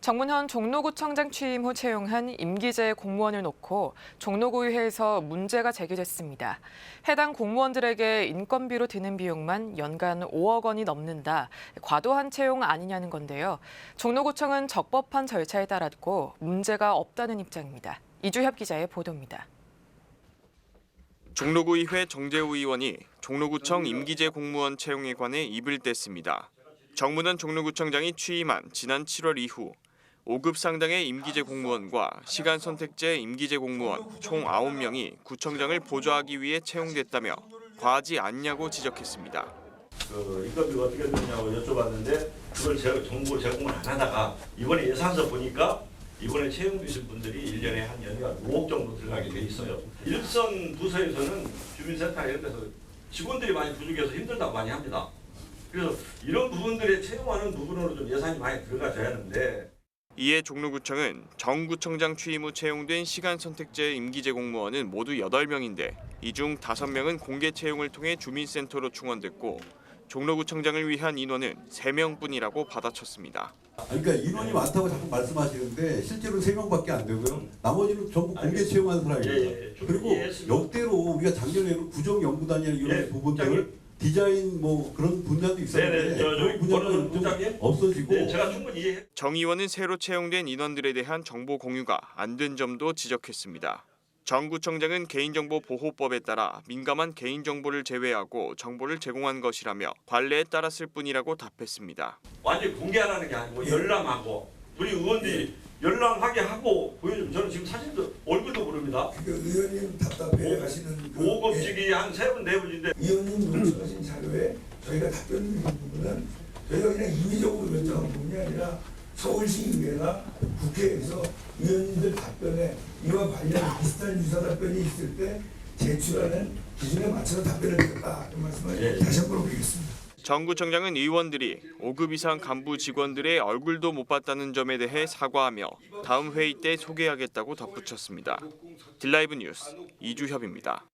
정문현 종로구청장 취임 후 채용한 임기제 공무원을 놓고 종로구의회에서 문제가 제기됐습니다. 해당 공무원들에게 인건비로 드는 비용만 연간 5억 원이 넘는다. 과도한 채용 아니냐는 건데요. 종로구청은 적법한 절차에 따랐고 문제가 없다는 입장입니다. 이주협 기자의 보도입니다. 종로구의회 정재우 의원이 종로구청 임기제 공무원 채용에 관해 입을 뗐습니다. 정문원 종로구청장이 취임한 지난 7월 이후 5급 상당의 임기제 공무원과 시간 선택제 임기제 공무원 총 9명이 구청장을 보좌하기 위해 채용됐다며 과하지 않냐고 지적했습니다. 그 인건비가 어떻게 되냐고 여쭤봤는데 그걸 제가 정보 제공을 안 하다가 이번에 예산서 보니까 이번에 채용되신 분들이 1년에 한 연간 5억 정도 들어가게 돼 있어요. 일선 부서에서는 주민센터 이런 데서 직원들이 많이 부족해서 힘들다고 많이 합니다. 그래서 이런 부분들에 채용하는 부분으로 좀 예산이 많이 들어가줘야 하는데 이에 종로구청은 정 구청장 취임 후 채용된 시간 선택제 임기제 공무원은 모두 8명인데 이 중 5명은 공개 채용을 통해 주민센터로 충원됐고 종로구청장을 위한 인원은 3명뿐이라고 받아쳤습니다. 그러니까 인원이 많다고 자꾸 말씀하시는데 실제로 세 명밖에 안 되고요. 나머지는 전부 공개 채용한 사람입니다. 예, 예. 좀 그리고 이해했습니다. 역대로 우리가 작년에는 구정 연구단이나 이런 예, 부분들 국장님. 디자인 뭐 그런 분야도 있었는데 네네, 저, 저기 그런 권은우 좀? 없어지고 네, 제가 충분히 이해. 정 의원은 새로 채용된 인원들에 대한 정보 공유가 안 된 점도 지적했습니다. 정 구청장은 개인정보 보호법에 따라 민감한 개인정보를 제외하고 정보를 제공한 것이라며 관례에 따랐을 뿐이라고 답했습니다. 완전히 공개하라는 게 아니고 열람하고 우리 의원들이 열람하게 하고 보여주면 저는 지금 사진도 모릅니다. 그 의원님 답답해 하시는 그 예, 5급직이 한세 분, 네 분인데 의원님 요청하신 자료에 저희가 답변 드린 부분은 저희가 그냥 임의적으로 결정한 부분이 아니라 서울시의회나 국회에서 의원님들 답변에 이와 관련 비슷한 유사 답변이 있을 때 제출하는 기준에 맞춰서 답변을 드렸다. 그 말씀을 예. 다시 한번 드리겠습니다. 정 구청장은 의원들이 5급 이상 간부 직원들의 얼굴도 못 봤다는 점에 대해 사과하며 다음 회의 때 소개하겠다고 덧붙였습니다. 딜라이브 뉴스 이주협입니다.